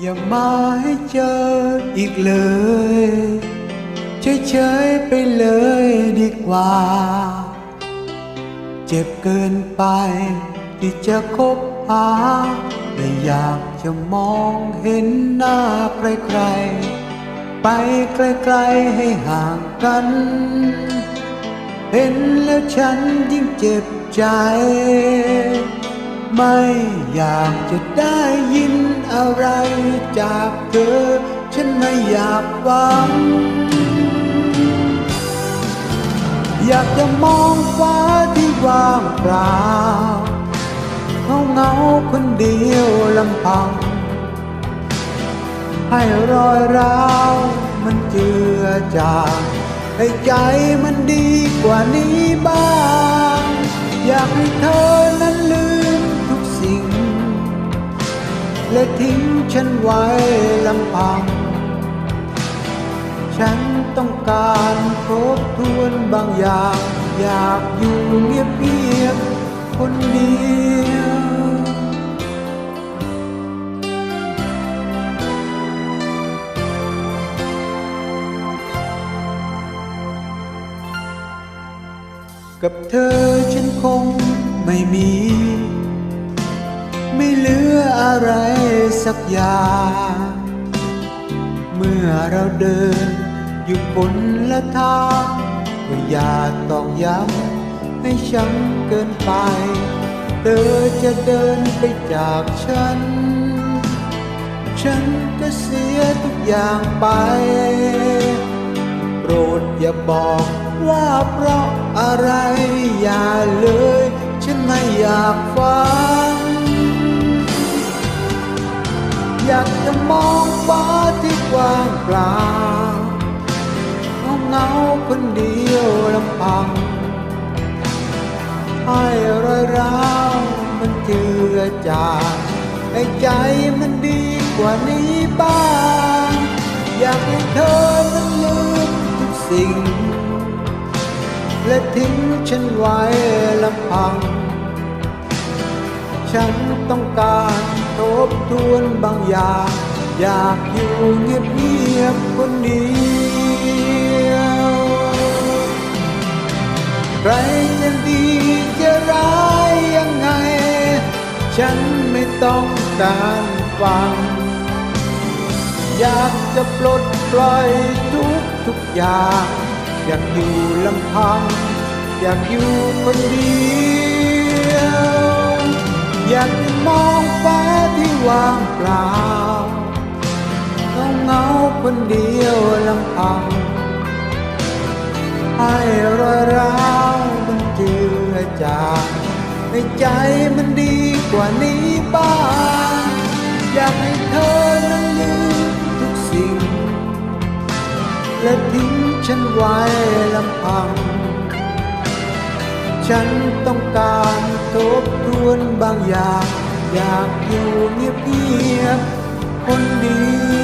อย่ามาให้เจออีกเลยเฉยๆไปเลยดีกว่า เจ็บเกินไปที่จะคบหาไม่อยากจะมองเห็นหน้าใครๆไปไกลๆให้ห่างกัน เห็นแล้วฉันยิ่งเจ็บใจ ไม่อยากจะ อะไรจากเธอ ฉันไม่อยากฟัง อยากจะมองฟ้าที่ว่างเปล่าเงาเงาคนเดียวลำพัง ให้รอยร้าวมันเจือจางให้ใจมันดีกว่านี้บ้าง อยากให้เธอนั้นลืม และทิ้งฉันไว้ลำพัง ฉันต้องการทบทวนบางอย่าง อยากอยู่เงียบเงียบคนเดียวกับเธอฉันคงไม่มี ไม่เหลืออะไรสักอย่าง เมื่อเราเดินอยู่คนละทางก็อย่าต้องย้ำให้ช้ำเกินไป เธอจะเดินไปจากฉัน ฉันก็เสียทุกอย่างไป โปรดอย่าบอกว่าเพราะอะไรอย่าเลย ฉันไม่อยากฟัง อยากจะมองฟ้าที่กว้างเปล่าเงาเงาคนเดียวลำพัง ให้รอยร้าวมันเจือจางให้ใจมันดีกว่านี้บ้าง อยากให้เธอนั้นลืมทุกสิ่ง และทิ้งฉันไว้ลำพัง ฉันต้องการทบทวนบางอย่าง อยากอยู่เงียบเงียบคนเดียวใครจะดีจะร้ายยังไง ฉันไม่ต้องการฟัง อยากจะปลดปล่อยทุกทุกอย่าง อยากอยู่ลำพัง อยากอยู่คนเดียว อยากจะมองฟ้าที่ว่างเปล่าเงาเงาคนเดียวลำพังให้รอยร้าวมันเจือจางให้ใจมันดีกว่านี้บ้างอยากให้เธอนั้นลืมทุกสิ่ง และทิ้งฉันไว้ลำพัง ฉันต้องการทบท วนบางอย่าง อยากอยู่เงียบๆคนเดียว